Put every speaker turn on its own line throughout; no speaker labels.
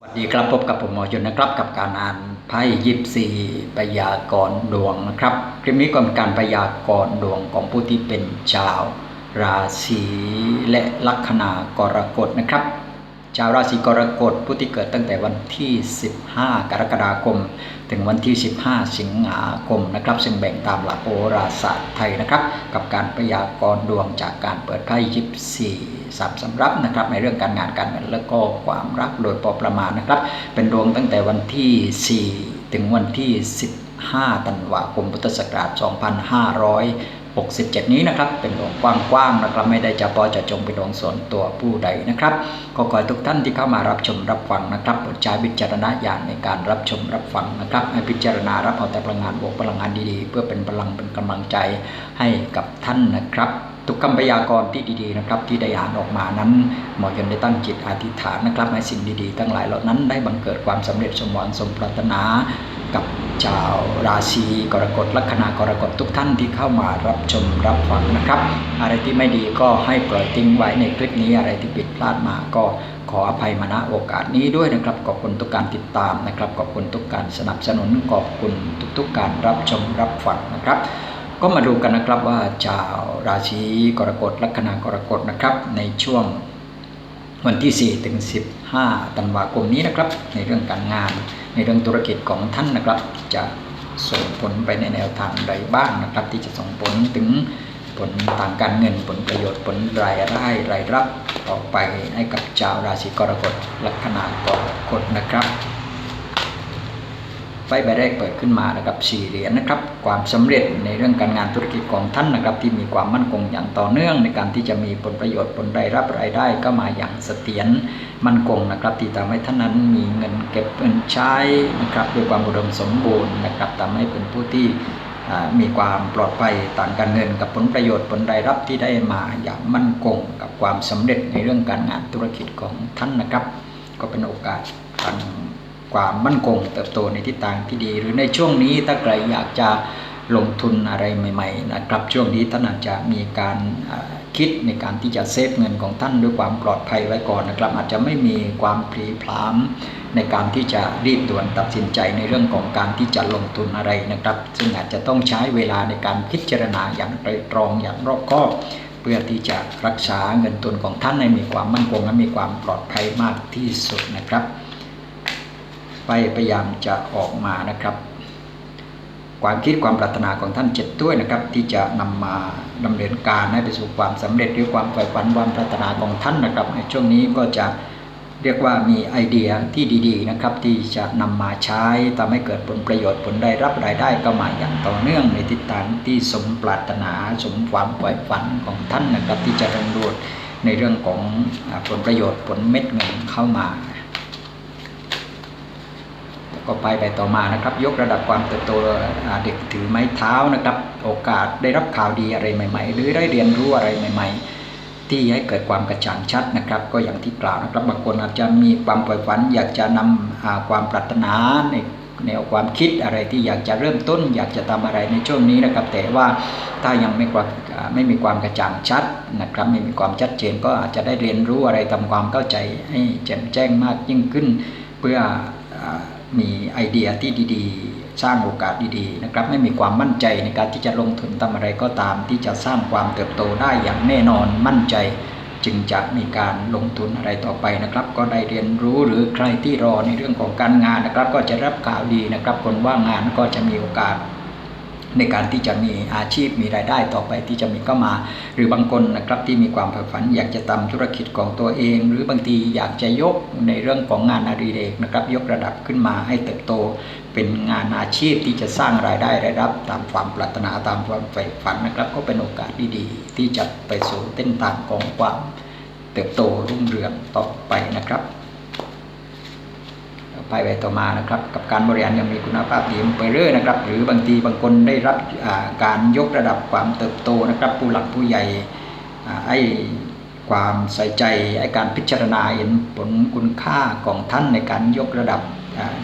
สวัสดีครับพบกับผมหมอยนนะครับกับการอ่านไพ่ยิปซีพยากรณ์ดวงนะครับคลิปนี้ก็เป็นการพยากรณ์ดวงของผู้ที่เป็นชาว ราศีและลัคนากรกฎนะครับ ชาวราศีกรกฎผู้ที่เกิดตั้งแต่วันที่ 15 กรกฎาคม ถึงวันที่ 15 สิงหาคมนะครับ ซึ่งแบ่งตามหลักโหราศาสตร์ไทยนะครับ กับการพยากรณ์ดวงจากการเปิดไพ่ยิปซีสับสำรับนะครับ ในเรื่องการงานการเงินและก็ความรักโดยพอประมาณนะครับ เป็นดวงตั้งแต่วันที่ 4 ถึงวันที่ 15 ธันวาคม พุทธศักราช 2500 67 นี้นะครับ เป็นดวงกว้างๆนะครับ ไม่ได้จะพอจะจงเป็นดวงส่วนตัวผู้ใดนะครับก็ขอให้ทุกท่านที่เข้ามารับชมรับฟังนะครับโปรดใช้วิจารณญาณในการรับชมรับฟังนะครับ ให้พิจารณารับเอาแต่พลังงานบวกพลังงานดีๆ เพื่อเป็นพลังเป็นกำลังใจให้กับท่านนะครับทุกคำพยากรณ์ที่ดีๆนะครับที่ได้อ่านออกมานั้นหมอยนได้ตั้งจิตอธิษฐานนะครับให้สิ่งดีๆ ทั้งหลายเหล่านั้นได้บังเกิดความสำเร็จสมหวังสมปรารถนา กับชาวราศีกรกฎลัคนากรกฎทุกท่านที่เข้ามารับชมรับฟังนะครับ อะไรที่ไม่ดีก็ให้ปล่อยทิ้งไว้ในคลิปนี้อะไรที่ผิดพลาดมาก็ขออภัยมาณโอกาสนี้ด้วยนะครับขอบคุณทุกการติดตามนะครับขอบคุณทุกการสนับสนุนขอบคุณทุกๆการรับชมรับฟังนะครับก็มาดูกันนะครับว่าชาวราศีกรกฎลัคนากรกฎนะครับ ในช่วงวันที่ 4 ถึง 5ธันวาคมนี้นะครับ ในเรื่องการงาน ในเรื่องธุรกิจของท่านนะครับ จะส่งผลไปในแนวทางใดบ้างนะครับ ที่จะส่งผลถึงผลทางการเงินผลประโยชน์ผลรายได้รายรับต่อไปให้กับชาวราศีกรกฎลัคนากรกฎนะครับ ไฟใบแรกเปิดขึ้นมานะครับสี่เหรียญนะครับความสำเร็จในเรื่องการงานธุรกิจของท่านนะครับ ที่มีความมั่นคงอย่างต่อเนื่อง ในการที่จะมีผลประโยชน์ผลรายรับรายได้ก็มาอย่างเสถียรมั่นคงนะครับ ที่ทำให้ท่านนั้นมีเงินเก็บเงินใช้นะครับด้วยความอุดมสมบูรณ์นะครับทำให้เป็นผู้ที่มีความปลอดภัยต่างการเงินกับผลประโยชน์ผลรายรับที่ได้มาอย่างมั่นคง กับความสำเร็จในเรื่องการงานธุรกิจของท่านนะครับ ก็เป็นโอกาสทาง ความมั่นคงเติบโตในทิศทางที่ดี หรือในช่วงนี้ถ้าใครอยากจะลงทุนอะไรใหม่ๆนะครับช่วงนี้ท่านอาจจะมีการคิดในการที่จะเซฟเงินของท่านด้วยความปลอดภัยไว้ก่อนนะครับ อาจจะไม่มีความพลีพรามในการที่จะรีบด่วนตัดสินใจในเรื่องของการที่จะลงทุนอะไรนะครับ ซึ่งอาจจะต้องใช้เวลาในการพิจารณาอย่างไตรตรองอย่างรอบคอบ เพื่อที่จะรักษาเงินทุนของท่านให้มีความมั่นคงและมีความปลอดภัยมากที่สุดนะครับ ไปพยายามจะออกมานะครับ ความคิดความปรารถนาของท่านเจ็ดด้วยนะครับ ที่จะนำมาดำเนินการให้ไปสู่ความสำเร็จหรือความใฝ่ฝันความปรารถนาของท่านนะครับ ในช่วงนี้ก็จะเรียกว่ามีไอเดียที่ดีๆนะครับ ที่จะนำมาใช้ทำให้เกิดผลประโยชน์ผลได้รับรายได้ก็มาอย่างต่อเนื่องในทิศทางที่สมปรารถนาสมความฝ่ฝันของท่านนะครับ ที่จะดำรงในเรื่องของผลประโยชน์ผลเม็ดเงินเข้ามา ก็ไปไปต่อมานะครับ ยกระดับความเติบโตเด็กถือไม้เท้านะครับ โอกาสได้รับข่าวดีอะไรใหม่ ๆ หรือได้เรียนรู้อะไรใหม่ ๆ ที่ให้เกิดความกระจ่างชัดนะครับ ก็อย่างที่กล่าวนะครับบางคนอาจจะมีความใฝ่ฝัน อยากจะนำความปรารถนาในแนวความคิดอะไรที่อยากจะเริ่มต้น อยากจะทำอะไรในช่วงนี้นะครับ แต่ว่าถ้ายังไม่ไม่มีความกระจ่างชัดนะครับ ไม่มีความชัดเจนก็อาจจะได้เรียนรู้อะไรทำความเข้าใจให้แจ่มแจ้งมากยิ่งขึ้น เพื่อ มีไอเดียที่ดีๆ สร้างโอกาสดีๆนะครับ ไม่มีความมั่นใจในการที่จะลงทุนทำอะไรก็ตาม ที่จะสร้างความเติบโตได้อย่างแน่นอนมั่นใจ จึงจะมีการลงทุนอะไรต่อไปนะครับ ก็ได้เรียนรู้หรือใครที่รอในเรื่องของการงานนะครับ ก็จะรับข่าวดีนะครับคนว่างงานก็จะมีโอกาส ในการที่จะมีอาชีพมีรายได้ต่อไปที่จะมีเข้ามา หรือบางคนนะครับที่มีความใฝ่ฝันอยากจะทำธุรกิจของตัวเอง หรือบางทีอยากจะยกในเรื่องของงานอดิเรกนะครับ ยกระดับขึ้นมาให้เติบโต เป็นงานอาชีพที่จะสร้างรายได้รายรับ ตามความปรารถนาตามความใฝ่ฝันนะครับ ก็เป็นโอกาสดีๆที่จะไปสู่เส้นทางของความเติบโตรุ่งเรืองต่อไปนะครับ ไปไปต่อมานะครับ กับการบริหารยังมีคุณภาพดีไปเรื่อยนะครับ หรือบางทีบางคนได้รับการยกระดับความเติบโตนะครับ ผู้หลักผู้ใหญ่ให้ความใส่ใจให้การพิจารณาเห็นผลคุณค่าของท่านในการยกระดับ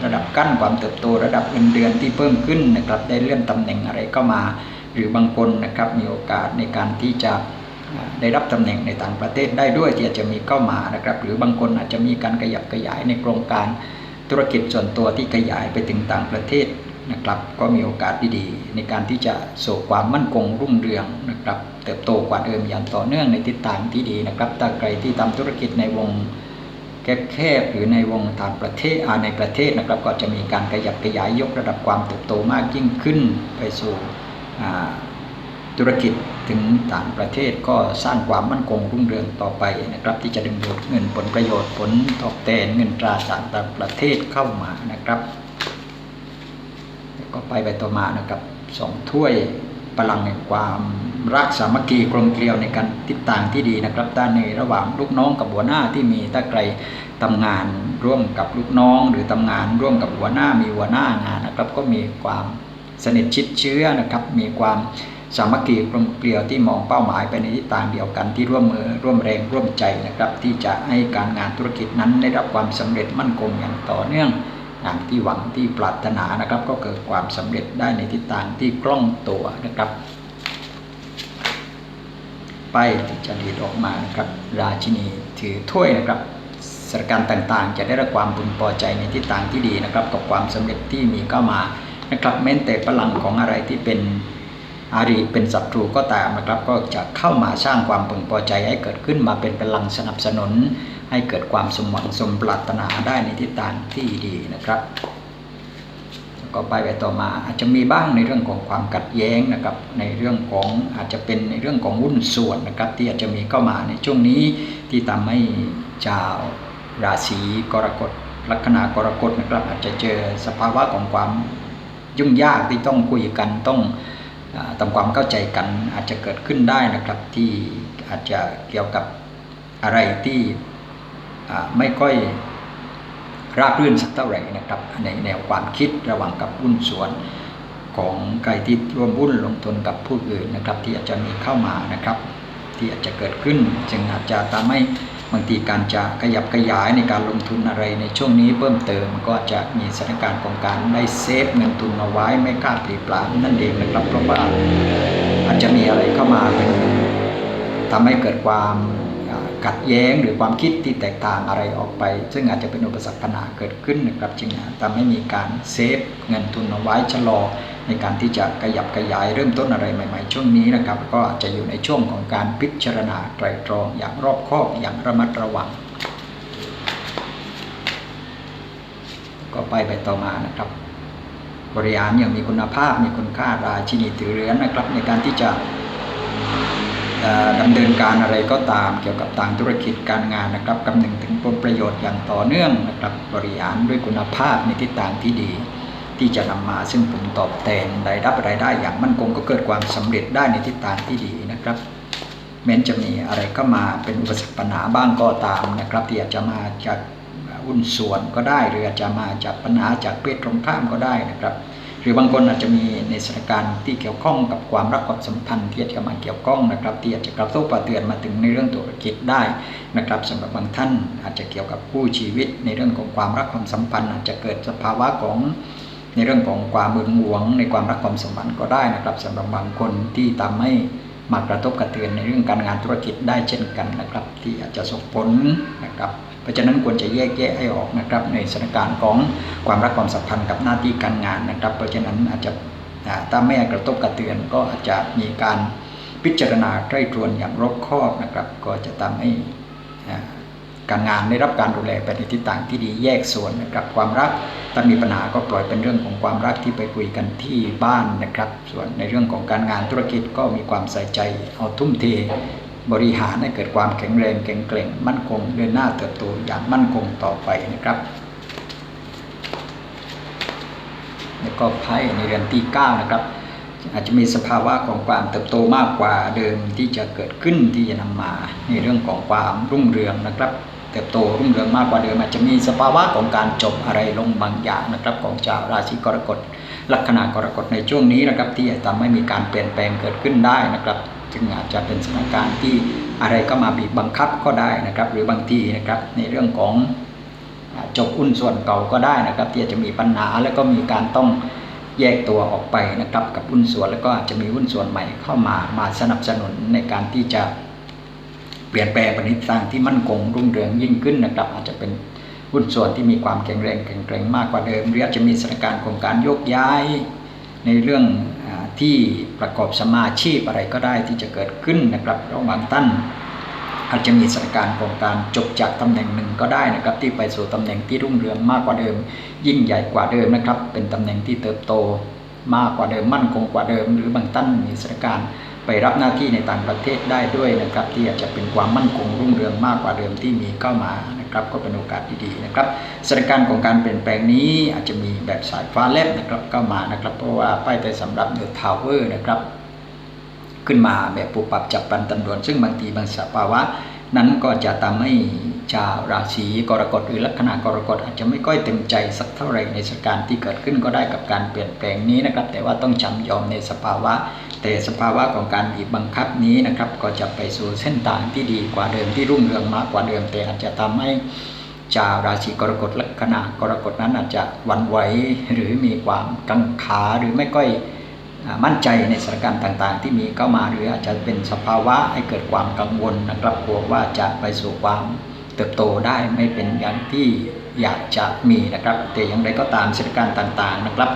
ระดับกั้นความเติบโตระดับเงินเดือนที่เพิ่มขึ้นนะครับได้เลื่อนตำแหน่งอะไรก็มา หรือบางคนนะครับมีโอกาสในการที่จะได้รับตำแหน่งในต่างประเทศได้ด้วยที่อาจจะมีเข้ามานะครับ หรือบางคนอาจจะมีการขยับขยายในโครงการ ธุรกิจส่วนตัวที่ขยายไปถึงต่างประเทศนะครับ ก็มีโอกาสดีๆ ในการที่จะสู่ความมั่นคงรุ่งเรืองนะครับเติบโตกว่าเดิมอย่างต่อเนื่องในทิศทางที่ดีนะครับถ้าใครที่ทำธุรกิจในวงแคบๆหรือในวงต่างประเทศในประเทศนะครับ ก็จะมีการขยับขยายยกระดับความเติบโตมากยิ่งขึ้นไปสู่ธุรกิจ ถึงต่างประเทศก็สร้างความมั่นคงรุ่งเรืองต่อไปนะครับ ที่จะดึงดูดเงินผลประโยชน์ผลตอบแทนเงินตราจากต่างประเทศเข้ามานะครับ ก็ไปไปต่อมานะครับสองถ้วยพลังแห่งความรักสามัคคีกลมเกลียวในการติดต่างที่ดีนะครับด้านในระหว่างลูกน้องกับหัวหน้าที่มีถ้าใครทำงานร่วมกับลูกน้อง หรือทำงานร่วมกับหัวหน้ามีหัวหน้างานนะครับ ก็มีความสนิทชิดเชื้อนะครับ มีความ สามัคคีกลมเกลียวที่มองเป้าหมายไปในทิศทางเดียวกันที่ร่วมมือร่วมแรงร่วมใจนะครับ ที่จะให้การงานธุรกิจนั้นได้รับความสำเร็จมั่นคงอย่างต่อเนื่องอย่างที่หวังที่ปรารถนานะครับ ก็เกิดความสำเร็จได้ในทิศทางที่กล้องตัวนะครับไปที่จะดีดออกมานะครับ ราชินีถือถ้วยนะครับสถานการณ์ต่างๆ จะได้รับความพึงพอใจในทิศทางที่ดีนะครับ กับความสำเร็จที่มีเข้ามานะครับแม้แต่พลังของอะไรที่เป็น อารีเป็นศัตรูก็ตามนะครับ ก็จะเข้ามาสร้างความพึงพอใจให้เกิดขึ้นมาเป็นพลังสนับสนุน ให้เกิดความสมหวังสมปรารถนาได้ในทิศทางที่ดีนะครับก็ไปไปต่อมาอาจจะมีบ้างในเรื่องของความขัดแย้งนะครับ ในเรื่องของอาจจะเป็นในเรื่องของหุ้นส่วนนะครับ ที่อาจจะมีเข้ามาในช่วงนี้ที่ทำให้ชาวราศีกรกฎลัคนากรกฎนะครับ อาจจะเจอสภาวะของความยุ่งยากที่ต้องคุยกันต้อง ทำความเข้าใจกันอาจจะเกิดขึ้นได้นะครับที่อาจจะเกี่ยวกับอะไรที่ไม่ค่อยราบรื่นสักเท่าไหร่นะครับในแนวความคิดระหว่างกับหุ้นส่วนของใครที่ร่วมหุ้นลงทุนกับผู้อื่นนะครับ ที่อาจจะมีเข้ามานะครับ ที่อาจจะเกิดขึ้น จึงอาจจะทำให้ บางทีการจะขยับขยายในการลงทุนอะไรในช่วงนี้เพิ่มเติมก็จะมีสถานการณ์ของการได้เซฟเงินทุนเอาไว้ไม่กล้าปลีปลานั่นเองนะครับเพราะว่าอาจจะมีอะไรเข้ามาเป็นทำให้เกิดความขัดแย้งหรือความคิดที่แตกต่างอะไรออกไป ซึ่งอาจจะเป็นอุปสรรคปัญหาเกิดขึ้นนะครับจึงทำให้มีการเซฟเงินทุนเอาไว้ชะลอ ในการที่จะขยับขยายเริ่มต้นอะไรใหม่ ๆ ช่วงนี้นะครับ ก็จะอยู่ในช่วงของการพิจารณาไตรตรองอย่างรอบคอบอย่างระมัดระวัง ก็ไปไปต่อมานะครับ บริหารอย่างมีคุณภาพมีคุณค่าราชินีถือเรือนนะครับในการที่จะดำเนินการอะไรก็ตามเกี่ยวกับทางธุรกิจการงานนะครับกำนึงถึงผลประโยชน์อย่างต่อเนื่องนะครับบริหารด้วยคุณภาพในทิศทางที่ดี ที่จะนำมาซึ่งผลตอบแทนรายรับรายได้อย่างมั่นคงก็เกิดความสำเร็จได้ในทิศทางที่ดีนะครับแม้จะมีอะไรเข้ามาเป็นอุปสรรคปัญหาบ้างก็ตามนะครับ ที่อาจจะมาจากหุ้นส่วนก็ได้หรืออาจจะมาจากปัญหาจากเพศตรงข้ามก็ได้นะครับ หรือบางคนอาจจะมีในสถานการณ์ที่เกี่ยวข้องกับความรักความสัมพันธ์ที่จะมาเกี่ยวข้องนะครับที่อาจจะกระทบกระเตือนมาถึงในเรื่องธุรกิจได้นะครับสำหรับบางท่านอาจจะเกี่ยวกับคู่ชีวิตในเรื่องของความรักความสัมพันธ์ อาจจะเกิดสภาวะของ ในเรื่องของความมึนหวง ในความรักความสัมพันธ์ก็ได้นะครับสำหรับบางคนที่ทำให้มากระทบกระเตือนในเรื่องการงานธุรกิจได้เช่นกันนะครับ ที่อาจจะส่งผลนะครับ เพราะฉะนั้นควรจะแยกแยะให้ออกนะครับ ในสถานการณ์ของความรักความสัมพันธ์กับหน้าที่การงานนะครับ เพราะฉะนั้นอาจจะถ้าไม่กระทบกระเตือนก็อาจจะมีการพิจารณาใกล้ตรวนอย่างรอบคอบนะครับ ก็จะทำให้ การงานได้รับการดูแลไปในทิศทางที่ดีแยกส่วนนะครับความรักถ้ามีปัญหาก็ปล่อยเป็นเรื่องของความรักที่ไปคุยกันที่บ้านนะครับ ส่วนในเรื่องของการงานธุรกิจก็มีความใส่ใจเอาทุ่มเทบริหารให้เกิดความแข็งแรงแข็งแกร่งมั่นคงเดินหน้าเติบโตอย่างมั่นคงต่อไปนะครับแล้วก็ไพ่ในเรือนที่9นะครับอาจจะมีสภาวะของความเติบโตมากกว่าเดิมที่จะเกิดขึ้นที่จะนำมาในเรื่องของความรุ่งเรืองนะครับ เติบโตรุ่งเรืองมากกว่าเดิมอาจจะมีสภาวะของการจบอะไรลงบางอย่างนะครับของชาวราศีกรกฎลัคนากรกฎในช่วงนี้นะครับที่อาจจะทำให้มีการเปลี่ยนแปลงเกิดขึ้นได้นะครับจึงอาจจะเป็นสถานการณ์ที่อะไรก็มาบีบบังคับก็ได้นะครับ หรือบางทีนะครับในเรื่องของจบอุ้นส่วนเก่าก็ได้นะครับ ที่จะมีปัญหาแล้วก็มีการต้องแยกตัวออกไปนะครับกับหุ้นส่วนแล้วก็อาจจะมีหุ้นส่วนใหม่เข้ามามาสนับสนุนในการที่จะ ปลี่ยนแปลงปในทางที่มั่นคงรุ่งเรืองยิ่งขึ้นนะครับ อาจจะเป็นหุ้นส่วนที่มีความแข็งแรงแข็งแกร่งมากกว่าเดิมหรืออาจจะมีสถานการณ์ของการโยกย้ายในเรื่องอที่ประกอบสมาชีพอะไรก็ได้ที่จะเกิดขึ้นนะครับระหว่างตั้นอาจจะมีสถานการณ์ของการจบจากตำแหน่งหนึ่งก็ได้นะครับที่ไปสู่ตำแหน่งที่รุ่งเรืองมากกว่าเดิม ยิ่งใหญ่กว่าเดิมนะครับ เป็นตำแหน่งที่เติบโตมากกว่าเดิมมั่นคงกว่าเดิม หรือบางท่านมีสถานการณ์ ไปรับหน้าที่ในต่างประเทศได้ด้วยนะครับ ที่อาจจะเป็นความมั่นคงรุ่งเรืองมากกว่าเดิมที่มีเข้ามานะครับ ก็เป็นโอกาสดีๆนะครับสถานการณ์ของการเปลี่ยนแปลงนี้อาจจะมีแบบสายฟ้าแลบนะครับเข้ามานะครับ เพราะว่าป้ายแต่สำหรับเดอะทาวเวอร์นะครับ ขึ้นมาแบบปุบปับจับปันตันดวนซึ่งบางทีบางสภาวะ นั้นก็จะทำให้ชาวราศีกรกฎหรือลัคนากรกฎอาจจะไม่ค่อยเต็มใจสักเท่าไหร่ในสถานการณ์ที่เกิดขึ้นก็ได้กับการเปลี่ยนแปลงนี้นะครับ แต่ว่าต้องจำยอมในสภาวะ แต่สภาวะของการบีบบังคับนี้นะครับ ก็จะไปสู่เส้นทางที่ดีกว่าเดิมที่รุ่งเรืองมากกว่าเดิม แต่อาจจะทำให้ชาวราศีกรกฎลัคนากรกฎนั้นอาจจะวันไหวหรือมีความกังขาหรือไม่ค่อยมั่นใจในสถานการณ์ต่างๆ ที่มีเข้ามาหรืออาจจะเป็นสภาวะให้เกิดความกังวลนะครับกลัวว่าจะไปสู่ความเติบโตได้ไม่เป็นอย่างที่อยากจะมีนะครับ แต่อย่างไรก็ตามสถานการณ์ต่างๆนะครับ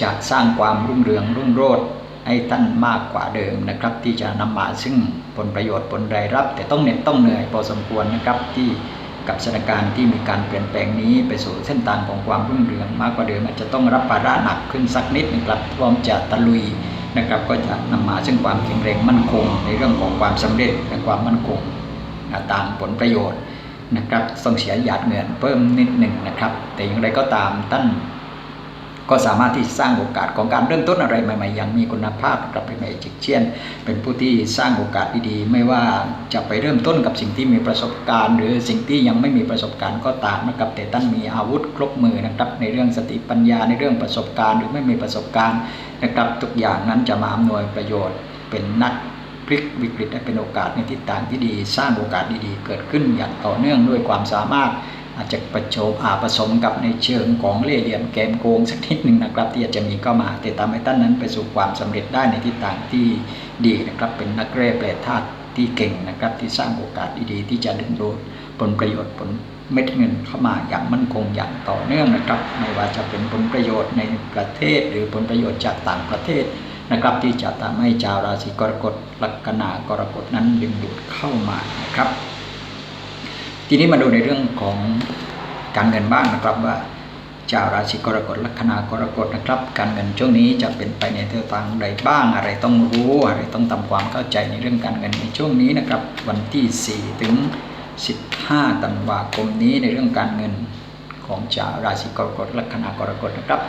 จะสร้างความรุ่งเรืองรุ่งโรจน์ ให้ท่านมากกว่าเดิมนะครับ ที่จะนำมาซึ่งผลประโยชน์ผลรายรับ แต่ต้องเหน็ดต้องเหนื่อยพอสมควรนะครับที่กับสถานการณ์ที่มีการเปลี่ยนแปลงนี้ไปสู่เส้นทางของความรุ่งเรืองมากกว่าเดิมอาจจะต้องรับภาระหนักขึ้นสักนิดนะครับพร้อมจะตะลุยนะครับ ก็จะนำมาซึ่งความแข็งแรงมั่นคง ในเรื่องของความสำเร็จและความมั่นคงตามผลประโยชน์นะครับต้องเสียหยาดเงินเพิ่มนิดหนึ่งนะครับ แต่อย่างไรก็ตามท่าน ก็สามารถที่สร้างโอกาสของการเริ่มต้นอะไรใหม่ๆอย่างมีคุณภาพกับเป็นใหม่จิกเชียน เป็นผู้ที่สร้างโอกาสดีๆ ไม่ว่าจะไปเริ่มต้นกับสิ่งที่มีประสบการณ์ หรือสิ่งที่ยังไม่มีประสบการณ์ก็ตามนะครับแต่ท่านมีอาวุธครบมือนะครับในเรื่องสติปัญญาในเรื่องประสบการณ์หรือไม่มีประสบการณ์นะครับทุกอย่างนั้นจะมาอำนวยประโยชน์ เป็นนักพลิกวิกฤตให้เป็นโอกาสในทิศทางที่ดี สร้างโอกาสดีๆ เกิดขึ้นอย่างต่อเนื่องด้วยความสามารถ อาจจะประโจมอาผสมกับในเชิงของเล่เหลี่ยมเกมโกงสักนิดหนึ่งนะครับ ที่อาจจะมีเข้ามาแต่ทำให้ท่านนั้นไปสู่ความสำเร็จได้ในทิศทางที่ดีนะครับ เป็นนักเร่แปรธาตุที่เก่งนะครับ ที่สร้างโอกาสดีๆที่จะดึงดูดผลประโยชน์ผลเม็ดเงินเข้ามาอย่างมั่นคงอย่างต่อเนื่องนะครับ ไม่ว่าจะเป็นผลประโยชน์ในประเทศ หรือผลประโยชน์จากต่างประเทศนะครับ ที่จะทำให้ชาวราศีกรกฎลัคนากรกฎนั้นดึงดูดเข้ามานะครับ ทีนี้มาดูในเรื่องของการเงินบ้างนะครับว่าชาวราศีกรกฎลัคนากรกฎนะครับ การเงินช่วงนี้จะเป็นไปในทิศทางใดบ้างอะไรต้องรู้อะไรต้องทำความเข้าใจในเรื่องการเงินในช่วงนี้นะครับ วันที่ 4 ถึง 15ธันวาคมนี้ในเรื่องการเงินของชาวราศีกรกฎลัคนากรกฎนะครับ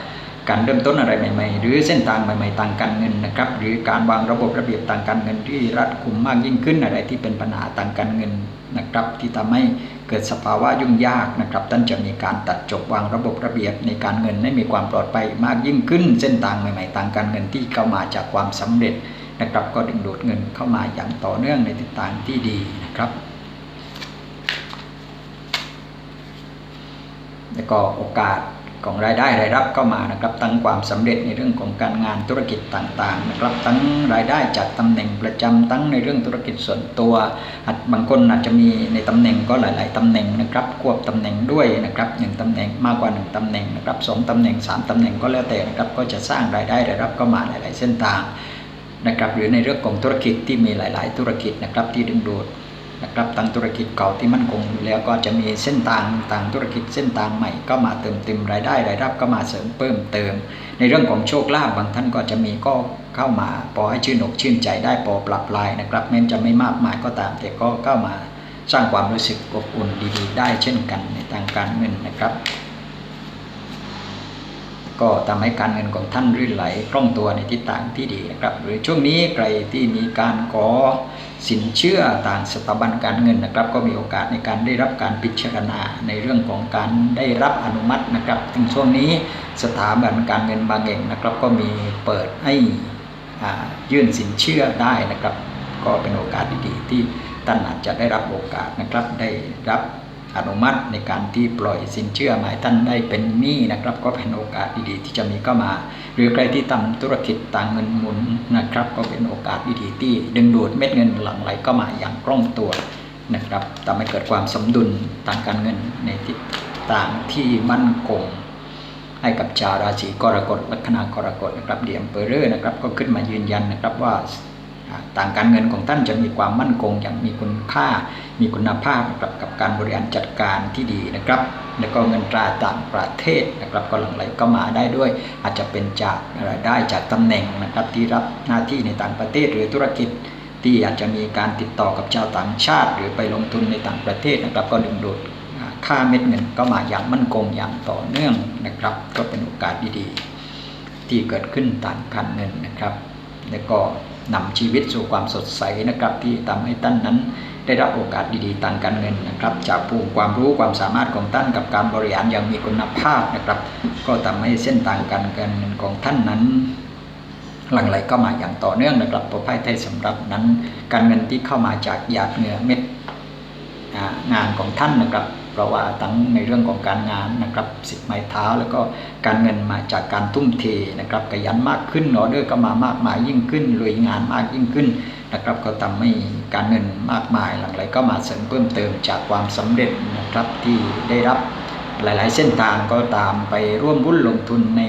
การเริ่มต้นอะไรใหม่ๆ หรือเส้นทางใหม่ๆทางการเงินนะครับ หรือการวางระบบระเบียบทางการเงินที่รัดกุมมากยิ่งขึ้นอะไรที่เป็นปัญหาทางการเงินนะครับ ที่ทำให้เกิดสภาวะยุ่งยากนะครับท่านจะมีการตัดจบวางระบบระเบียบในการเงินให้มีความปลอดภัยมากยิ่งขึ้น เส้นทางใหม่ๆทางการเงินที่เข้ามาจากความสำเร็จนะครับ ก็ดึงดูดเงินเข้ามาอย่างต่อเนื่องในทิศทางที่ดีนะครับแล้วก็โอกาส ของรายได้รายรับก็มานะครับทั้งความสำเร็จในเรื่องของการงานธุรกิจต่างๆนะครับทั้งรายได้จากตำแหน่งประจำทั้งในเรื่องธุรกิจส่วนตัวบางคนอาจจะมีในตำแหน่งก็หลาย ๆตำแหน่งนะครับควบตำแหน่งด้วยนะครับหนึ่งตำแหน่งมากกว่าหนึ่งตำแหน่งนะครับสองตำแหน่งสามตำแหน่งก็แล้วแต่นะครับก็จะสร้างรายได้รายรับก็มาหลาย ๆ เส้นทางนะครับหรือในเรื่องของธุรกิจที่มีหลาย ๆ ธุรกิจนะครับที่ดึงดูด นะครับทางธุรกิจเก่าที่มั่นคงอยู่แล้วก็จะมีเส้นทางต่างธุรกิจเส้นทางใหม่ก็มาเติมเต็มรายได้รายรับก็มาเสริมเพิ่มเติม ในเรื่องของโชคลาภบางท่านก็จะมีก็เข้ามาพอให้ชื่นอกชื่นใจได้พอปรับลายนะครับแม้จะไม่มากมายก็ตาม แต่ก็เข้ามาสร้างความรู้สึกอบอุ่นดีๆ ได้เช่นกันในทางการเงินนะครับ ก็ทำให้การเงินของท่านรื่นไหลคล่องตัวในทิศทางที่ดีนะครับ หรือช่วงนี้ใครที่มีการขอสินเชื่อต่างสถาบันการเงินนะครับ ก็มีโอกาสในการได้รับการพิจารณาในเรื่องของการได้รับอนุมัตินะครับถึงช่วงนี้สถาบันการเงินบางแห่งนะครับ ก็มีเปิดให้ยื่นสินเชื่อได้นะครับ ก็เป็นโอกาสดีๆที่ท่านอาจจะได้รับโอกาสนะครับได้รับ อนุมัติในการที่ปล่อยสินเชื่อหมายท่านได้เป็นหนี้นะครับ ก็เป็นโอกาสดีๆ ที่จะมีเข้ามา หรือใครที่ทำธุรกิจต่างเงินหมุนนะครับ ก็เป็นโอกาสดีๆที่ดึงดูดเม็ดเงินหลั่งไหลเข้ามาอย่างคล่องตัวนะครับทำให้เกิดความสมดุลทางการเงินในทิศทางที่มั่นคงให้กับชาวราศีกรกฎลัคนากรกฎนะครับเดียมเปอร์เรอร์นะครับก็ขึ้นมายืนยันนะครับว่า ต่างการเงินของท่านจะมีความมั่นคงอย่างมีคุณค่า มีคุณภาพนะครับกับการบริหารจัดการที่ดีนะครับ แล้วก็เงินตราต่างประเทศนะครับก็หลั่งไหลก็มาได้ด้วย อาจจะเป็นจากรายได้จากตำแหน่งนะครับที่รับหน้าที่ในต่างประเทศหรือธุรกิจที่อาจจะมีการติดต่อกับชาวต่างชาติ หรือไปลงทุนในต่างประเทศนะครับ ก็ดึงดูดค่าเม็ดเงินก็มาอย่างมั่นคงอย่างต่อเนื่องนะครับ ก็เป็นโอกาสดีๆ ที่เกิดขึ้นต่างการเงินนะครับ แล้วก็ นำชีวิตสู่ความสดใสนะครับ ที่ทำให้ท่านนั้น ได้รับโอกาสดีๆทางการเงินนะครับ จากภูมิความรู้ความสามารถของท่านกับการบริหารอย่างมีคุณภาพนะครับ ก็ทำให้เส้นทางการเงินของท่านนั้นหลั่งไหลก็มาอย่างต่อเนื่องนะครับตัวไพ่ไทยสำหรับนั้น การเงินที่เข้ามาจากหยาดเหงื่อเม็ดงานของท่านนะครับ เพราะว่าทั้งในเรื่องของการงานนะครับสิบไม้เท้า แล้วก็การเงินมาจากการทุ่มเทนะครับขยันมากขึ้นออเดอร์ก็มามากมายยิ่งขึ้นลุยงานมากยิ่งขึ้นนะครับก็ทำให้การเงินมากมายหลังไหลก็มาเสริมเพิ่มเติมจากความสำเร็จนะครับที่ได้รับหลาย ๆ เส้นทางก็ตามไปร่วมหุ้นลงทุนใน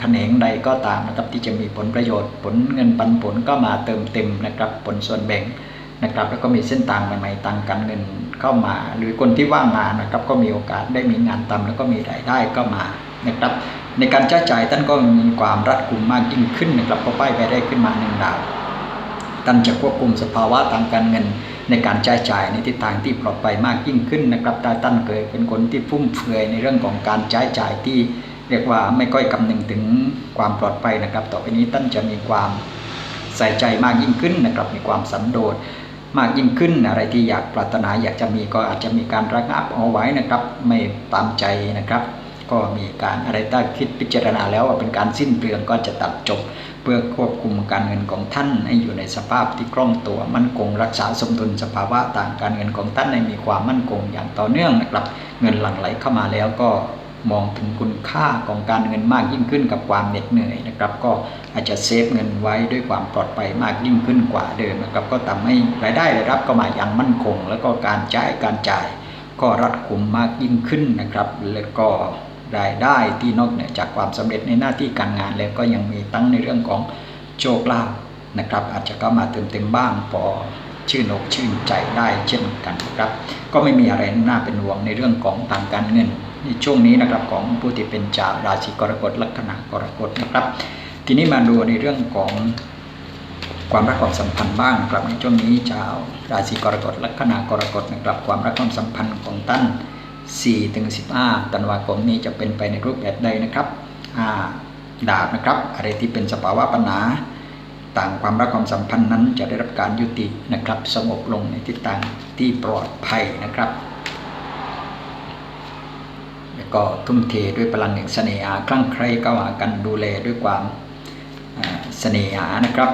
แขนงใดก็ตามนะครับที่จะมีผลประโยชน์ ผลเงินปันผลก็มาเติมเต็มนะครับผลส่วนแบ่งนะครับแล้วก็มีเส้นทางใหม่ๆทางการเงิน เข้ามา หรือคนที่ว่างงานนะครับก็มีโอกาสได้มีงานทำแล้วก็มีรายได้ก็มานะครับ ในการใช้จ่ายท่านก็มีความรัดกุมมากยิ่งขึ้นนะครับก็ป้ายไปได้ขึ้นมาหนึ่งดาวท่านจะควบคุมสภาวะทางการเงินในการใช้จ่ายในทิศทางที่ปลอดภัยมากยิ่งขึ้นนะครับถ้าท่านเคยเป็นคนที่ฟุ่มเฟือยในเรื่องของการใช้จ่ายที่เรียกว่าไม่ค่อยคำนึงถึงความปลอดภัยนะครับ ต่อไปนี้ท่านจะมีความใส่ใจมากยิ่งขึ้นนะครับ มีความสันโดษ มากยิ่งขึ้นอะไรที่อยากปรารถนาอยากจะมีก็อาจจะมีการระงับเอาไว้นะครับ ไม่ตามใจนะครับ ก็มีการอะไรถ้าคิดพิจารณาแล้วว่าเป็นการสิ้นเปลืองก็จะตัดจบ เพื่อควบคุมการเงินของท่านให้อยู่ในสภาพที่คล่องตัวมั่นคงรักษาสมดุลสภาวะต่างการเงินของท่านให้มีความมั่นคงอย่างต่อเนื่องนะครับ เงินหลั่งไหลเข้ามาแล้วก็ มองถึงคุณค่าของการเงินมากยิ่งขึ้นกับความเหน็ดเหนื่อยนะครับ ก็อาจจะเซฟเงินไว้ด้วยความปลอดภัยมากยิ่งขึ้นกว่าเดิมนะครับ ก็ทำให้รายได้รายรับก็มาอย่างมั่นคง แล้วก็การจ่ายการจ่าย ก็รัดกุมมากยิ่งขึ้นนะครับ แล้วก็รายได้ที่นอกเหนือจากความสำเร็จในหน้าที่การงานแล้วก็ยังมีตั้งในเรื่องของโชคลาภนะครับ อาจจะก็มาเติมเต็มบ้างพอชื่นอกชื่นใจได้เช่นกันครับ ก็ไม่มีอะไรน่าเป็นห่วงในเรื่องของทางการเงิน ช่วงนี้นะครับของผู้ที่เป็นชาวราศีกรกฎลัคนา กรกฎนะครับ ทีนี้มาดูในเรื่องของความรักความสัมพันธ์บ้างครับในช่วงนี้ชาวราศีกรกฎลัคนากรกฎนะครับความรักความสัมพันธ์ของท่าน4ถึง15ธันวาคมนี้จะเป็นไปในรูปแบบใดนะครับดาบนะครับอะไรที่เป็นสภาวะปัญหา ต่างความรักความสัมพันธ์นั้นจะได้รับการยุตินะครับ สงบลงในทิศทางที่ปลอดภัยนะครับ ก็ทุ่มเทด้วยพลังแห่งเสน่หาคลั่งใครก็หากันดูแลด้วยความเสน่หานะครับ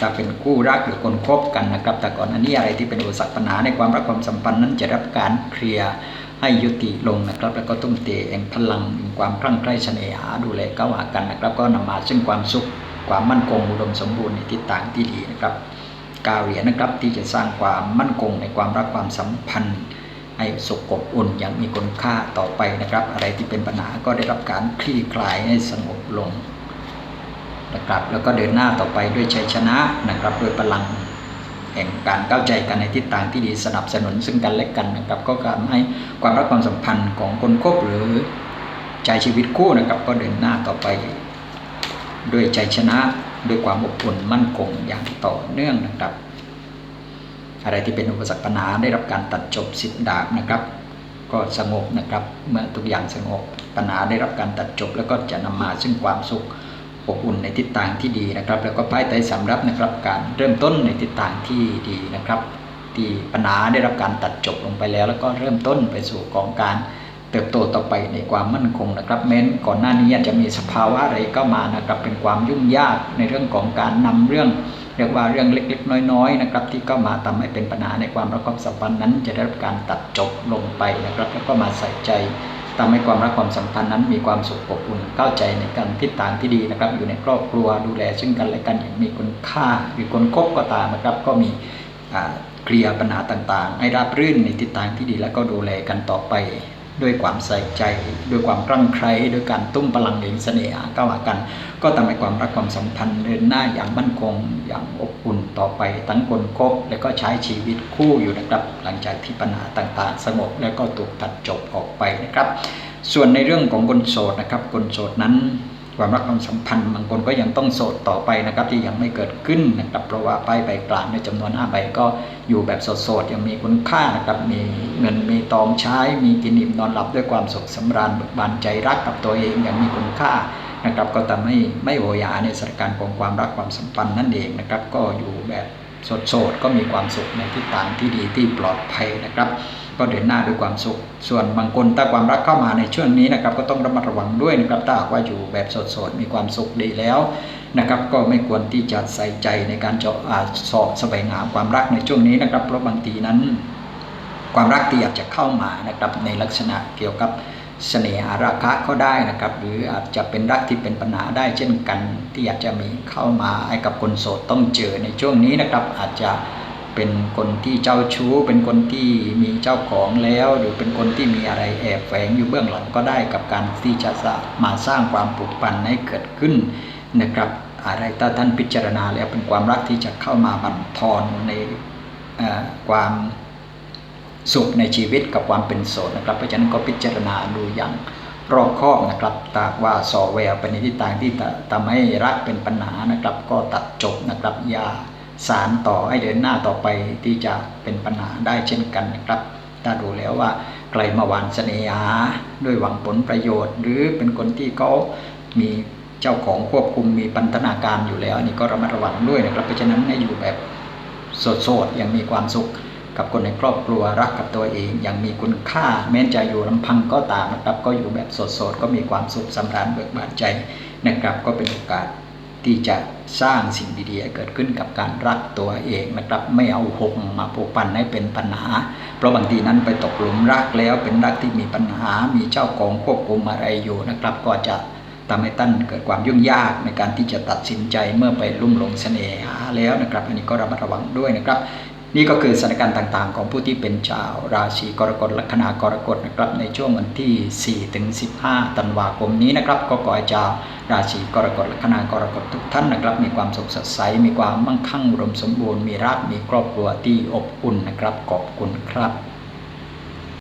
ถ้าเป็นคู่รักหรือคนคบกันนะครับ แต่ก่อนอันนี้อะไรที่เป็นอุปสรรคปัญหาในความรักความสัมพันธ์นั้นจะรับการเคลียร์ให้ยุติลงนะครับ แล้วก็ตุ้มเตแห่งพลังความคลั่งใครเสน่หาดูแลก็หากันนะครับ ก็นำมาซึ่งความสุขความมั่นคงอุดมสมบูรณ์ในทิศทางที่ดีนะครับกาเหรียญนะครับที่จะสร้างความมั่นคงในความรักความสัมพันธ์ ให้สุขอบอุ่นอย่างมีคุณค่าต่อไปนะครับ อะไรที่เป็นปัญหาก็ได้รับการคลี่คลายให้สงบลงนะครับแล้วก็เดินหน้าต่อไปด้วยชัยชนะนะครับด้วยพลังแห่งการเข้าใจกันในทิศทางที่ดีสนับสนุนซึ่งกันและกันนะครับ ก็ทำให้ความรักความสัมพันธ์ของคนคบหรือใจชีวิตคู่นะครับ ก็เดินหน้าต่อไปด้วยใจชนะด้วยความอบอุ่นมั่นคงอย่างต่อเนื่องนะครับ อะไรที่เป็นอุปสรรคปัญหาได้รับการตัดจบสิบดาบนะครับ ก็สงบนะครับ เมื่อทุกอย่างสงบปัญหาได้รับการตัดจบ แล้วก็จะนำมาซึ่งความสุขอบอุ่นในทิศทางที่ดีนะครับ แล้วก็ไพ่ไตสำรับนะครับ การเริ่มต้นในทิศทางที่ดีนะครับ ที่ปัญหาได้รับการตัดจบลงไปแล้ว แล้วก็เริ่มต้นไปสู่ของการเติบโตต่อไปในความมั่นคงนะครับ แม้นก่อนหน้านี้จะมีสภาวะอะไรก็มานะครับ เป็นความยุ่งยากในเรื่องของการนำเรื่อง เรียกว่าเรื่องเล็กๆ น้อยๆนะครับที่ก็มาทำให้เป็นปัญหาในความรักความสัมพันธ์นั้น จะได้รับการตัดจบลงไปนะครับแล้วก็มาใส่ใจทำให้ความรักความสัมพันธ์นั้นมีความสุขอบอุ่นเข้าใจในการทิศทางที่ดีนะครับ อยู่ในครอบครัวดูแล ซึ่งกันและกันอย่างมีคุณค่าหรือคนคบก็ตามนะครับ ก็มีเคลียร์ปัญหาต่างๆ ให้ราบรื่นในทิศทางที่ดีแล้วก็ดูแลกันต่อไป ด้วยความใส่ใจ ด้วยความกลั้งใคร้ด้วยการตุ้มพลังแห่งเสน่หาเข้าหากัน ก็ทำให้ความรักความสัมพันธ์เดินหน้าอย่างมั่นคงอย่างอบอุ่นต่อไปทั้งคนคบและก็ใช้ชีวิตคู่อยู่นะครับ หลังจากที่ปัญหาต่างๆ สงบแล้วก็ถูกตัดจบออกไปนะครับ ส่วนในเรื่องของคนโสดนะครับคนโสดนั้น ความรักความสัมพันธ์บางคนก็ยังต้องโสดต่อไปนะครับที่ยังไม่เกิดขึ้นนะครับเพราะว่าป้ายใบกลางในจำนวน5ใบก็อยู่แบบโสดๆยังมีคุณค่านะครับมีเงินมีตองใช้ มีกินอิ่มนอนหลับด้วยความสุขสำราญเบิกบานใจรักกับตัวเองย่างมีคุณค่านะครับก็ทำให้ไม่โหยหาในสถานการณ์ของความรักความสัมพันธ์นั่นเองนะครับก็อยู่แบบโสดๆก็มีความสุขในทิศทางที่ดีที่ปลอดภัยนะครับ ก็เดินหน้าด้วยความสุข ส่วนบางคนถ้าความรักเข้ามาในช่วงนี้นะครับก็ต้องระมัดระวังด้วยนะครับถ้าหากว่าอยู่แบบสดๆมีความสุขดีแล้วนะครับก็ไม่ควรที่จะใส่ใจในการเจาะอาสอบแสวงหาความรักในช่วงนี้นะครับ เพราะบางทีนั้น ความรักที่อยากจะเข้ามานะครับในลักษณะเกี่ยวกับเสน่หาราคะก็ได้นะครับ หรืออาจจะเป็นรักที่เป็นปัญหาได้เช่นกันที่อยากจะมีเข้ามาให้กับคนโสดต้องเจอในช่วงนี้นะครับ อาจจะ เป็นคนที่เจ้าชู้ เป็นคนที่มีเจ้าของแล้ว หรือเป็นคนที่มีอะไรแอบแฝงอยู่เบื้องหลังก็ได้กับการที่จะมาสร้างความผูกพันให้เกิดขึ้นนะครับอะไรถ้าท่านพิจารณาแล้วเป็นความรักที่จะเข้ามาบั่นทอนในความสุขในชีวิตกับความเป็นโสดนะครับเพราะฉะนั้นก็พิจารณาดูอย่างรอบคอบนะครับตากว่าสอแววไปในทิศทางที่ทำให้รักเป็นปัญหานะครับ ก็ตัดจบนะครับยา สารต่อให้เดินหน้าต่อไปที่จะเป็นปัญหาได้เช่นกันนะครับ ถ้าดูแล้วว่าใครมาหวานเสน่หาด้วยหวังผลประโยชน์ หรือเป็นคนที่เขามีเจ้าของควบคุมมีปันธนาการอยู่แล้วนี่ก็ระมัดระวังด้วยนะครับ เพราะฉะนั้นให้อยู่แบบโสดๆยังมีความสุขกับคนในครอบครัวรักกับตัวเองอย่างมีคุณค่า แม้จะอยู่ลำพังก็ตามนะครับ ก็อยู่แบบโสดๆก็มีความสุขสำราญเบิกบานใจนะครับ ก็เป็นโอกาส ที่จะสร้างสิ่งดีๆเกิดขึ้นกับการรักตัวเองนะครับ ไม่เอาหกมาผูกพันให้เป็นปัญหา เพราะบางทีนั้นไปตกหลุมรักแล้วเป็นรักที่มีปัญหา มีเจ้าของควบคุมอะไรอยู่นะครับ ก็จะทำให้ตั้นเกิดความยุ่งยากในการที่จะตัดสินใจเมื่อไปลุ่มหลงเสน่หาแล้วนะครับ อันนี้ก็ระมัดระวังด้วยนะครับ นี่ก็คือสถานการณ์ต่างๆ ของผู้ที่เป็นชาวราศีกรกฎลัคนากรกฎนะครับในช่วงวันที่ 4 ถึง 15 ธันวาคมนี้นะครับ ก็ขอให้ชาวราศีกรกฎลัคนากรกฎทุกท่านนะครับ มีความสุขสดใส มีความมั่งคั่งอุดมสมบูรณ์ มีรักมีครอบครัวที่อบอุ่นนะครับ ขอบคุณครับ